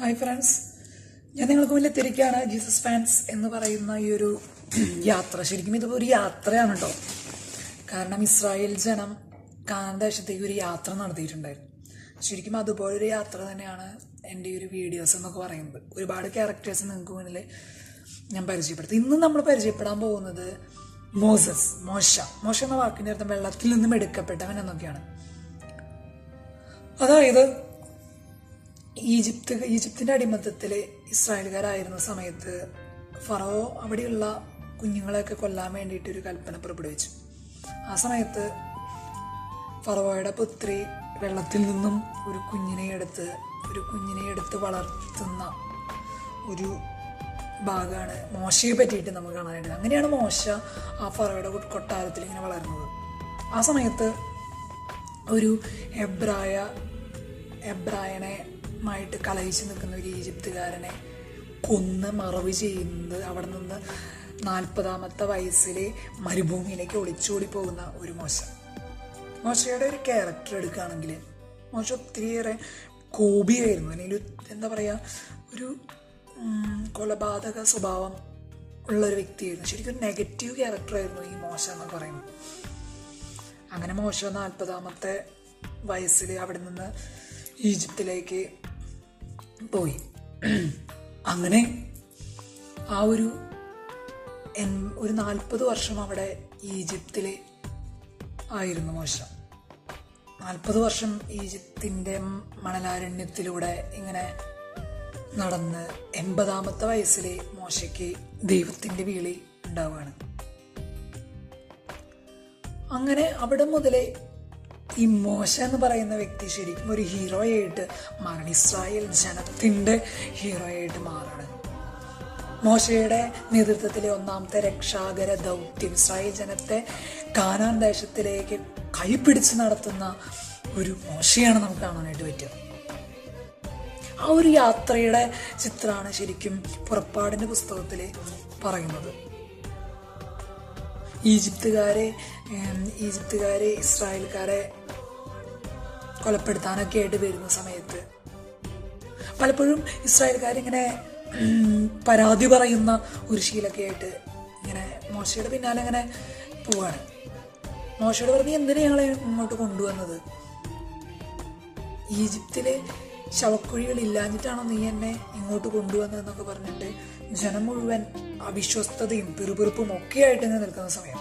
Hi friends ഞാൻ നിങ്ങൾക്ക് മുന്നിൽ തിരിക്കുകയാണ് ജീസസ് ഫാൻസ് എന്ന് പറയുന്ന ഈ ഒരു യാത്ര. ശരിക്കും ഇത് ഒരു യാത്രയാണ് കേട്ടോ കാരണം ഇസ്രായേൽ ജനം കാന്തദേശത്തേക്ക് ഒരു യാത്ര നടത്തിയിട്ടുണ്ടായിരുന്നു. ശരിക്കും അതുപോലൊരു യാത്ര തന്നെയാണ് എന്റെ ഈ ഒരു വീഡിയോസ് എന്നൊക്കെ പറയുന്നത്. ഒരുപാട് ക്യാരക്ടേഴ്സ് നിങ്ങൾക്ക് മുന്നിൽ ഞാൻ പരിചയപ്പെടുത്തി. ഇന്ന് നമ്മൾ പരിചയപ്പെടാൻ പോകുന്നത് മോസസ് മോശ. മോശ എന്ന വാക്കിന്റെ അർത്ഥം വെള്ളത്തിൽ നിന്നും എടുക്കപ്പെട്ടവൻ എന്നൊക്കെയാണ്. അതായത് ഈജിപ്ത് ഈജിപ്തിന്റെ അടിമത്തത്തിൽ ഇസ്രായേൽക്കാരായിരുന്ന സമയത്ത് ഫറോ അവിടെയുള്ള കുഞ്ഞുങ്ങളെയൊക്കെ കൊല്ലാൻ വേണ്ടിയിട്ട് ഒരു കൽപ്പന പുറപ്പെടുവിച്ചു. ആ സമയത്ത് ഫറോയുടെ പുത്രി വെള്ളത്തിൽ നിന്നും ഒരു കുഞ്ഞിനെ എടുത്ത് ഒരു കുഞ്ഞിനെ എടുത്ത് വളർത്തുന്ന ഒരു ഭാഗമാണ് മോശയെ പറ്റിയിട്ട് നമുക്ക് കാണാനായിട്ട്. അങ്ങനെയാണ് മോശ ആ ഫറോയുടെ കൊട്ടാരത്തിൽ ഇങ്ങനെ വളർന്നത്. ആ സമയത്ത് ഒരു എബ്രായ എബ്രായനെ മായിട്ട് കലയിച്ച് നിൽക്കുന്ന ഒരു ഈജിപ്തുകാരനെ കൊന്ന് മറവ് ചെയ്യുന്നത് അവിടെ നിന്ന് നാൽപ്പതാമത്തെ വയസ്സിൽ മരുഭൂമിയിലേക്ക് ഒളിച്ചോടി പോകുന്ന ഒരു മോശ. മോശയുടെ ഒരു ക്യാരക്ടർ എടുക്കുകയാണെങ്കിൽ മോശ ഒത്തിരിയേറെ കോപിയായിരുന്നു. അല്ലെങ്കിൽ എന്താ പറയുക ഒരു കൊലപാതക സ്വഭാവം ഉള്ള ഒരു വ്യക്തിയായിരുന്നു. ശരിക്കും നെഗറ്റീവ് ക്യാരക്ടറായിരുന്നു ഈ മോശ എന്ന് പറയുന്നത്. അങ്ങനെ മോശ നാൽപ്പതാമത്തെ വയസ്സിൽ അവിടെ നിന്ന് ഈജിപ്തിലേക്ക് പോയി. അങ്ങനെ ആ ഒരു എൻ- ഒരു നാൽപ്പത് വർഷം അവിടെ ഈജിപ്തിൽ ആയിരുന്നു മോശ. നാൽപ്പത് വർഷം ഈജിപ്തിന്റെ മണലാരണ്യത്തിലൂടെ ഇങ്ങനെ നടന്ന് എൺപതാമത്തെ വയസ്സിൽ മോശയ്ക്ക് ദൈവത്തിന്റെ വീളി ഉണ്ടാവുകയാണ്. അങ്ങനെ അവിടെ മുതലേ ഈ മോശ എന്ന് പറയുന്ന വ്യക്തി ശരിക്കും ഒരു ഹീറോയായിട്ട് മാറണം. ഇസ്രായേൽ ജനത്തിന്റെ ഹീറോയായിട്ട് മാറണം. മോശയുടെ നേതൃത്വത്തിലെ ഒന്നാമത്തെ രക്ഷാകര ദൗത്യം ഇസ്രായേൽ ജനത്തെ കാനാൻ ദേശത്തിലേക്ക് കൈപിടിച്ച് നടത്തുന്ന ഒരു മോശയാണ് നമുക്ക് കാണാനായിട്ട് പറ്റുക. ആ ഒരു യാത്രയുടെ ചിത്രമാണ് ശരിക്കും പുറപ്പാടിന്റെ പുസ്തകത്തിൽ പറയുന്നത്. ഈജിപ്തുകാരെ ഈജിപ്തുകാരെ ഇസ്രായേൽക്കാരെ കൊലപ്പെടുത്താനൊക്കെ ആയിട്ട് വരുന്ന സമയത്ത് പലപ്പോഴും ഇസ്രായേൽക്കാരിങ്ങനെ പരാതി പറയുന്ന ഒരു ശീലൊക്കെ ആയിട്ട് ഇങ്ങനെ മോശയുടെ പിന്നാലെ ഇങ്ങനെ പോവാണ്. മോശയുടെ പറഞ്ഞ് എന്തിനാ ഞങ്ങളെ ഇങ്ങോട്ട് കൊണ്ടുവന്നത്? ഈജിപ്തിലെ ശവക്കുഴികൾ ഇല്ലാഞ്ഞിട്ടാണോ നീ എന്നെ ഇങ്ങോട്ട് കൊണ്ടുവന്നതെന്നൊക്കെ പറഞ്ഞിട്ട് ജനം മുഴുവൻ അവിശ്വസ്തതയും പിറുപിറുപ്പും ഒക്കെ ആയിട്ട് നിൽക്കുന്ന സമയം.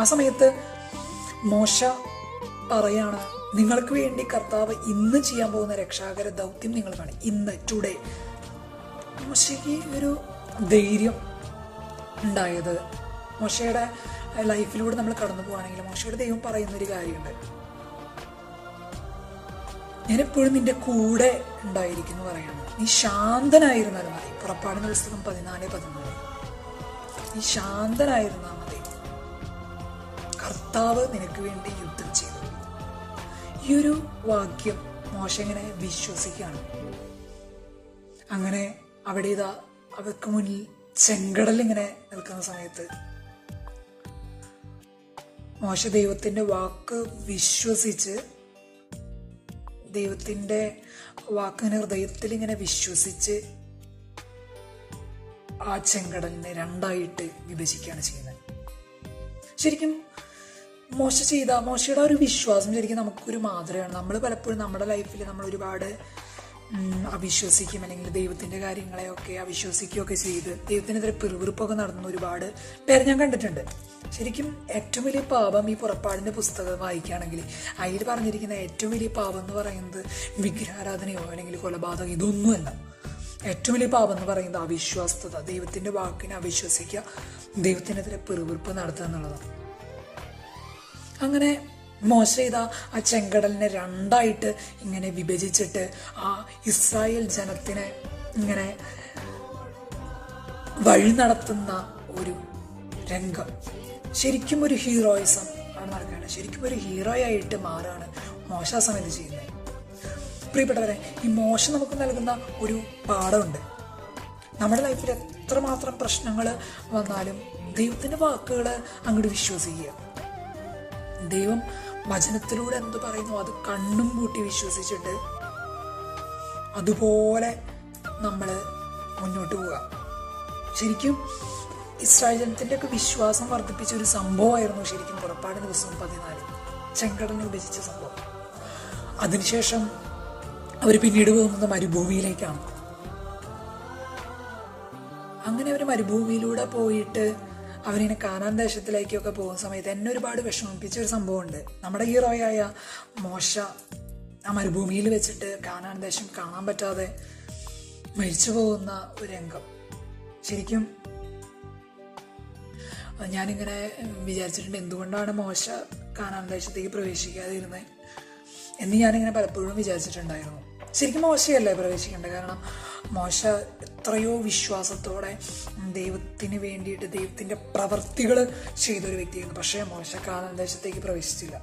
ആ സമയത്ത് മോശ പറയാണ് നിങ്ങൾക്ക് വേണ്ടി കർത്താവ് ഇന്ന് ചെയ്യാൻ പോകുന്ന രക്ഷാകര ദൗത്യം നിങ്ങൾ കാണും ഇന്ന് ടുഡേ മോശയ്ക്ക് ഒരു ധൈര്യം ഉണ്ടായത്. മോശയുടെ ലൈഫിലൂടെ നമ്മൾ കടന്നു പോവുകയാണെങ്കിൽ മോശയുടെ ദൈവം പറയുന്നൊരു കാര്യമുണ്ട്. ഞാൻ എപ്പോഴും നിന്റെ കൂടെ ഉണ്ടായിരിക്കുന്നു പറയാണ്. നീ ശാന്തനായിരുന്നാൽ മതി. പുറപ്പാടിന്റെ പുസ്തകം പതിനാല് പതിനാല് നീ ശാന്തനായിരുന്നാൽ മതി. കർത്താവ് നിനക്ക് വേണ്ടി യുദ്ധം ചെയ്തു. ഈ ഒരു വാക്യം മോശ ഇങ്ങനെ വിശ്വസിക്കുകയാണ് അങ്ങനെ അവിടെ ഇതാ അവർക്ക് മുന്നിൽ ചെങ്കടൽ ഇങ്ങനെ നിൽക്കുന്ന സമയത്ത് മോശ ദൈവത്തിന്റെ വാക്ക് വിശ്വസിച്ച് ദൈവത്തിന്റെ വാക്കിനെ ഹൃദയത്തിൽ ഇങ്ങനെ വിശ്വസിച്ച് ആ ചെങ്കടലിനെ രണ്ടായിട്ട് വിഭജിക്കുകയാണ് ചെയ്യുന്നത്. ശരിക്കും മോശ ചെയ്ത മോശയുടെ ഒരു വിശ്വാസം ശരിക്കും നമുക്കൊരു മാതൃകയാണ്. നമ്മൾ പലപ്പോഴും നമ്മുടെ ലൈഫിൽ നമ്മൾ ഒരുപാട് അവിശ്വസിക്കും. അല്ലെങ്കിൽ ദൈവത്തിന്റെ കാര്യങ്ങളെയൊക്കെ അവിശ്വസിക്കുകയൊക്കെ ചെയ്ത് ദൈവത്തിനെതിരെ പിറുപിറുപ്പൊക്കെ നടന്ന ഒരുപാട് പേര് ഞാൻ കണ്ടിട്ടുണ്ട്. ശരിക്കും ഏറ്റവും വലിയ പാപം ഈ പുറപ്പാടിന്റെ പുസ്തകം വായിക്കുകയാണെങ്കിൽ അതിൽ പറഞ്ഞിരിക്കുന്ന ഏറ്റവും വലിയ പാപം എന്ന് പറയുന്നത് വിഗ്രഹാരാധനയോ അല്ലെങ്കിൽ കൊലപാതകം ഇതൊന്നുമല്ല. ഏറ്റവും വലിയ പാപം എന്ന് പറയുന്നത് അവിശ്വാസത ദൈവത്തിന്റെ വാക്കിനെ അവിശ്വസിക്കുക ദൈവത്തിനെതിരെ പിറുപിറുപ്പ് നടത്തുക എന്നുള്ളതാണ്. അങ്ങനെ മോശ ചെയ്ത ആ ചെങ്കടലിനെ രണ്ടായിട്ട് ഇങ്ങനെ വിഭജിച്ചിട്ട് ആ ഇസ്രായേൽ ജനത്തിനെ ഇങ്ങനെ വഴി നടത്തുന്ന ഒരു രംഗം. ശരിക്കും ഒരു ഹീറോയിസം ആണ് നടക്കുകയാണ് ശരിക്കും ഒരു ഹീറോ ആയിട്ട് മാറുകയാണ് മോശ സമയത്ത് ചെയ്യുന്നത്. പ്രിയപ്പെട്ടവരെ ഈ മോശം നമുക്ക് നൽകുന്ന ഒരു പാഠമുണ്ട്. നമ്മുടെ ലൈഫിൽ എത്രമാത്രം പ്രശ്നങ്ങൾ വന്നാലും ദൈവത്തിന്റെ വാക്കുകൾ അങ്ങോട്ട് വിശ്വസിക്കുക. ദൈവം വചനത്തിലൂടെ എന്ത് പറയുന്നു? അത് കണ്ണും കൂട്ടി വിശ്വസിച്ചിട്ട് അതുപോലെ നമ്മൾ മുന്നോട്ട് പോവുക. ശരിക്കും ഇസ്രായേൽ ജനത്തിന്റെ ഒക്കെ വിശ്വാസം വർദ്ധിപ്പിച്ച ഒരു സംഭവമായിരുന്നു ശരിക്കും പുറപ്പാട് ദിവസം പതിനാല്. ചെങ്കടൽ വിഭജിച്ച സംഭവം. അതിനുശേഷം അവർ പിന്നീട് പോകുന്നത് മരുഭൂമിയിലേക്കാണ്. അങ്ങനെ അവർ മരുഭൂമിയിലൂടെ പോയിട്ട് അവരിങ്ങനെ കാനാൻ ദേശത്തിലേക്കൊക്കെ പോകുന്ന സമയത്ത് എന്നെ ഒരുപാട് വിഷമിപ്പിച്ച ഒരു സംഭവമുണ്ട്. നമ്മുടെ ഹീറോയായ മോശ ആ മരുഭൂമിയിൽ വെച്ചിട്ട് കാനാൻ ദേശം കാണാൻ പറ്റാതെ മരിച്ചു പോകുന്ന ഒരു രംഗം. ശരിക്കും ഞാനിങ്ങനെ വിചാരിച്ചിട്ടുണ്ട് എന്തുകൊണ്ടാണ് മോശ കാനാൻ ദേശത്തേക്ക് പ്രവേശിക്കാതിരുന്നത് എന്ന് ഞാനിങ്ങനെ പലപ്പോഴും വിചാരിച്ചിട്ടുണ്ടായിരുന്നു. ശരിക്കും മോശയല്ലേ പ്രവേശിക്കേണ്ടത്? കാരണം മോശ എത്രയോ വിശ്വാസത്തോടെ ദൈവത്തിന് വേണ്ടിയിട്ട് ദൈവത്തിന്റെ പ്രവർത്തികൾ ചെയ്തൊരു വ്യക്തിയായിരുന്നു പക്ഷേ മോശ ദേശത്തേക്ക് പ്രവേശിച്ചില്ല.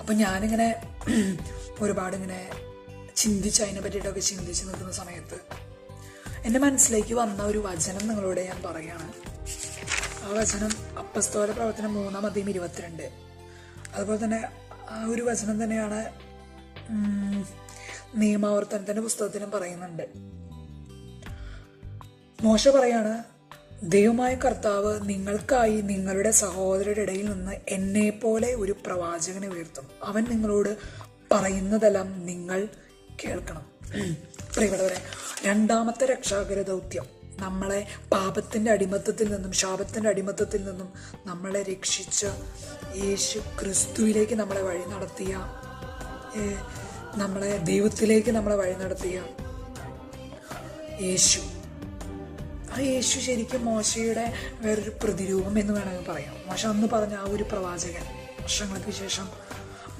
അപ്പം ഞാനിങ്ങനെ ഒരുപാട് ഇങ്ങനെ ചിന്തിച്ച് അതിനെ പറ്റിയിട്ടൊക്കെ ചിന്തിച്ച് നിൽക്കുന്ന സമയത്ത് എന്റെ മനസ്സിലേക്ക് വന്ന ഒരു വചനം നിങ്ങളോട് ഞാൻ പറയുകയാണ്. ആ വചനം അപ്പസ്തോല പ്രവർത്തനം മൂന്നാം അധികം ഇരുപത്തിരണ്ട്. അതുപോലെ തന്നെ ആ ഒരു വചനം തന്നെയാണ് നിയമാവർത്തനത്തിന്റെ പുസ്തകത്തിലും പറയുന്നുണ്ട്. മോശ പറയാണ് ദൈവമായ കർത്താവ് നിങ്ങൾക്കായി നിങ്ങളുടെ സഹോദരരുടെ ഇടയിൽ നിന്ന് എന്നെ പോലെ ഒരു പ്രവാചകനെ ഉയർത്തും. അവൻ നിങ്ങളോട് പറയുന്നതെല്ലാം നിങ്ങൾ കേൾക്കണം. പ്രിയപ്പെട്ടവരെ രണ്ടാമത്തെ രക്ഷാകര ദൗത്യം. നമ്മളെ പാപത്തിന്റെ അടിമത്തത്തിൽ നിന്നും ശാപത്തിന്റെ അടിമത്തത്തിൽ നിന്നും നമ്മളെ രക്ഷിച്ച യേശു ക്രിസ്തുവിലേക്ക് നമ്മളെ വഴി നടത്തിയ നമ്മളെ ദൈവത്തിലേക്ക് നമ്മളെ വഴി നടത്തിയ യേശു. ആ യേശു ശരിക്കും മോശയുടെ വേറൊരു പ്രതിരൂപം എന്ന് വേണമെങ്കിൽ പറയാം. മോശ അന്ന് പറഞ്ഞ ആ ഒരു പ്രവാചകൻ വർഷങ്ങൾക്ക് ശേഷം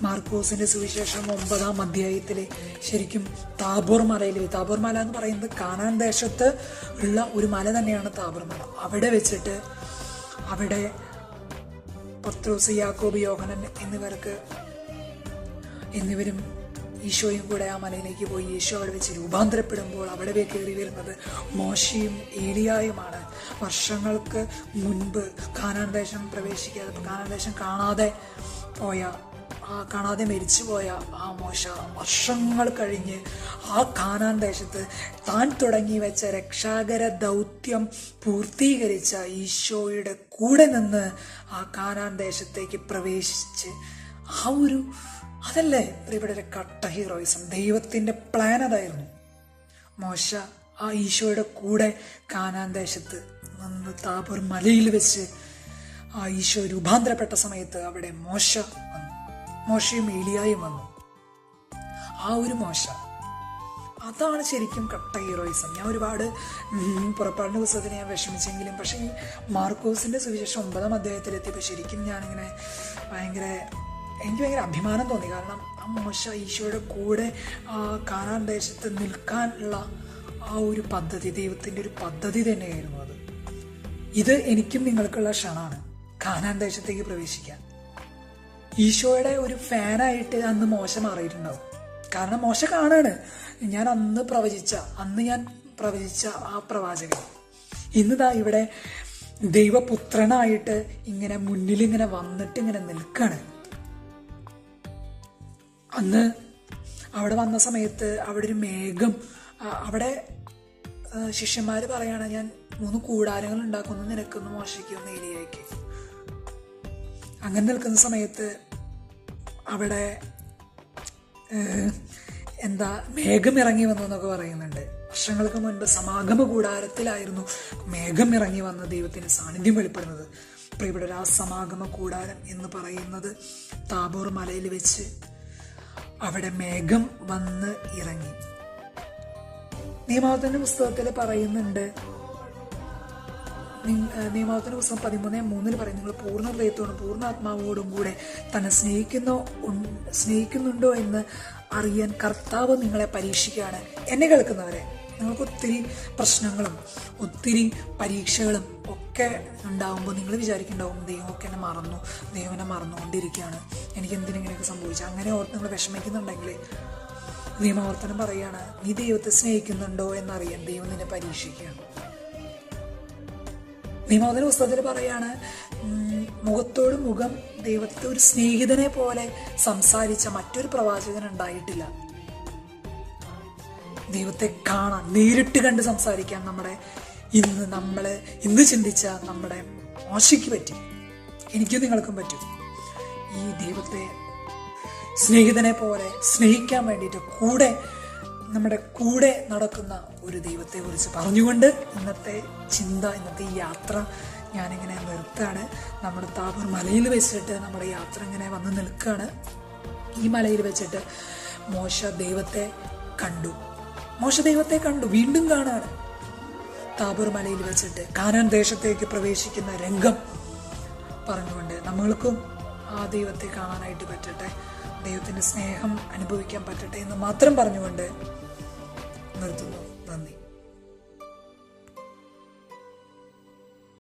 മാർക്കോസിന്റെ സുവിശേഷം ഒമ്പതാം അധ്യായത്തിൽ ശരിക്കും താബോർ മലയിൽ താബോർ മല എന്ന് പറയുന്നത് കാനാൻ ദേശത്ത് ഉള്ള ഒരു മല തന്നെയാണ് താബോർ മല. അവിടെ വെച്ചിട്ട് അവിടെ പത്രോസ് യാക്കോബ് യോഹനൻ എന്നിവർക്ക് എന്നിവരും ഈശോയും കൂടെ ആ മലയിലേക്ക് പോയി ഈശോ അവിടെ വെച്ച് രൂപാന്തരപ്പെടുമ്പോൾ അവിടെ കയറി വരുന്നത് മോശയും ഏലിയായുമാണ്. വർഷങ്ങൾക്ക് മുൻപ് കാനാൻ ദേശം പ്രവേശിക്കാതെ കാനാൻ ദേശം കാണാതെ പോയ ആ കാണാതെ മരിച്ചുപോയ ആ മോശ വർഷങ്ങൾ കഴിഞ്ഞ് ആ കാനാൻ ദേശത്ത് താൻ തുടങ്ങി വെച്ച രക്ഷാകര ദൗത്യം പൂർത്തീകരിച്ച ഈശോയുടെ കൂടെ നിന്ന് ആ കാനാൻ ദേശത്തേക്ക് പ്രവേശിച്ച് ആ ഒരു അതല്ലേ? പ്രിയപ്പെട്ട കട്ട ഹീറോയിസം. ദൈവത്തിന്റെ പ്ലാൻ അതായിരുന്നു. മോശ ആ ഈശോയുടെ കൂടെ കാനാൻ ദേശത്ത് നിന്ന് താപൂർ മലയിൽ വെച്ച് ആ ഈശോ രൂപാന്തരപ്പെട്ട സമയത്ത് അവിടെ മോശ വന്നു. മോശയും ഏലിയായും വന്നു. ആ ഒരു മോശ. അതാണ് ശരിക്കും കട്ട ഹീറോയിസം. ഞാൻ ഒരുപാട് പുറപ്പാടിന് പുസ്തകത്തിന് ഞാൻ വിഷമിച്ചെങ്കിലും പക്ഷേ ഈ മാർക്കോസിന്റെ സുവിശേഷം ഒമ്പതാം അധ്യായത്തിലെത്തിയപ്പോൾ ശരിക്കും ഞാനിങ്ങനെ ഭയങ്കര എനിക്ക് ഭയങ്കര അഭിമാനം തോന്നി. കാരണം ആ മോശ ഈശോയുടെ കൂടെ കാനാൻ ദേശത്ത് നിൽക്കാനുള്ള ആ ഒരു പദ്ധതി ദൈവത്തിന്റെ ഒരു പദ്ധതി തന്നെയായിരുന്നു അത്. ഇത് എനിക്കും നിങ്ങൾക്കുള്ള ക്ഷണമാണ്. കാനാൻ ദേശത്തേക്ക് പ്രവേശിക്കാൻ. ഈശോയുടെ ഒരു ഫാനായിട്ട് അന്ന് മോശം മാറിയിട്ടുണ്ടാവും. കാരണം മോശ കാണാണ്. ഞാൻ അന്ന് പ്രവചിച്ച അന്ന് ഞാൻ പ്രവചിച്ച ആ പ്രവാചകൻ. ഇന്നിതാ ഇവിടെ ദൈവപുത്രനായിട്ട് ഇങ്ങനെ മുന്നിൽ ഇങ്ങനെ വന്നിട്ട് ഇങ്ങനെ നിൽക്കാണ്. അന്ന് അവിടെ വന്ന സമയത്ത് അവിടെ ഒരു മേഘം. അവിടെ ശിഷ്യന്മാർ പറയാണ് ഞാൻ മൂന്ന് കൂടാരങ്ങൾ ഉണ്ടാക്കുന്നു നിനക്കൊന്ന് മോശയ്ക്കൊന്ന് ഏലിയായിക്ക് അങ്ങനെ നിൽക്കുന്ന സമയത്ത് അവിടെ എന്താ മേഘം ഇറങ്ങി വന്നു എന്നൊക്കെ പറയുന്നുണ്ട്. വർഷങ്ങൾക്ക് മുൻപ് സമാഗമ കൂടാരത്തിലായിരുന്നു മേഘം ഇറങ്ങി വന്ന ദൈവത്തിന് സാന്നിധ്യം വെളിപ്പെടുന്നത്. പ്രിയപ്പെട്ട ആ സമാഗമ കൂടാരം എന്ന് പറയുന്നത് താബോർ മലയിൽ വെച്ച് അവിടെ മേഘം വന്ന് ഇറങ്ങി. നിയമാവത്തിന്റെ പുസ്തകത്തിൽ പറയുന്നുണ്ട് നിയമാവത്തിന്റെ പുസ്തകം പതിമൂന്ന് മൂന്നിൽ പറയും നിങ്ങൾ പൂർണ ഹൃദയത്തോടും പൂർണ ആത്മാവോടും കൂടെ തന്നെ സ്നേഹിക്കുന്നോ സ്നേഹിക്കുന്നുണ്ടോ എന്ന് അറിയാൻ കർത്താവ് നിങ്ങളെ പരീക്ഷിക്കുകയാണ്. എന്നെ കേൾക്കുന്നവരെ നിങ്ങൾക്ക് ഒത്തിരി പ്രശ്നങ്ങളും ഒത്തിരി പരീക്ഷകളും ഒക്കെ ഉണ്ടാകുമ്പോൾ നിങ്ങൾ വിചാരിക്കുന്നുണ്ടാവും ദൈവമൊക്കെ എന്നെ മറന്നു ദൈവം എന്നെ മറന്നുകൊണ്ടിരിക്കുകയാണ്. എനിക്ക് എന്തിനെങ്ങനെയൊക്കെ സംഭവിച്ചു അങ്ങനെ ഓർത്ത് നിങ്ങൾ വിഷമിക്കുന്നുണ്ടെങ്കിൽ നിയമാവർത്തനം പറയുകയാണ് നീ ദൈവത്തെ സ്നേഹിക്കുന്നുണ്ടോ എന്നറിയാൻ ദൈവം നിന്നെ പരീക്ഷിക്കുകയാണ്. നിയമോദന പുസ്തകത്തിൽ പറയാണ് മുഖത്തോട് മുഖം ദൈവത്തെ ഒരു സ്നേഹിതനെ പോലെ സംസാരിച്ച മറ്റൊരു പ്രവാചകൻ ഉണ്ടായിട്ടില്ല. ദൈവത്തെ കാണാൻ നേരിട്ട് കണ്ട് സംസാരിക്കാൻ നമ്മുടെ ഇന്ന് നമ്മൾ ഇന്ന് ചിന്തിച്ച നമ്മുടെ മോശയ്ക്ക് പറ്റി. എനിക്കും നിങ്ങൾക്കും പറ്റും. ഈ ദൈവത്തെ സ്നേഹിതനെ പോലെ സ്നേഹിക്കാൻ വേണ്ടിയിട്ട് കൂടെ നമ്മുടെ കൂടെ നടക്കുന്ന ഒരു ദൈവത്തെ കുറിച്ച് പറഞ്ഞുകൊണ്ട് ഇന്നത്തെ ചിന്ത ഇന്നത്തെ ഈ യാത്ര ഞാനിങ്ങനെ നിർത്താണ് നമ്മുടെ താപൂർ മലയിൽ വെച്ചിട്ട് നമ്മുടെ യാത്ര ഇങ്ങനെ വന്ന് നിൽക്കുകയാണ്. ഈ മലയിൽ വെച്ചിട്ട് മോശ ദൈവത്തെ കണ്ടു. മോശ ദൈവത്തെ കണ്ടു വീണ്ടും കാണാണ് താബൂർ മലയിൽ വെച്ചിട്ട് കാനാൻ ദേശത്തേക്ക് പ്രവേശിക്കുന്ന രംഗം പറഞ്ഞുകൊണ്ട് നമ്മൾക്കും ആ ദൈവത്തെ കാണാനായിട്ട് പറ്റട്ടെ ദൈവത്തിന്റെ സ്നേഹം അനുഭവിക്കാൻ പറ്റട്ടെ എന്ന് മാത്രം പറഞ്ഞുകൊണ്ട് നിർത്തുന്നു.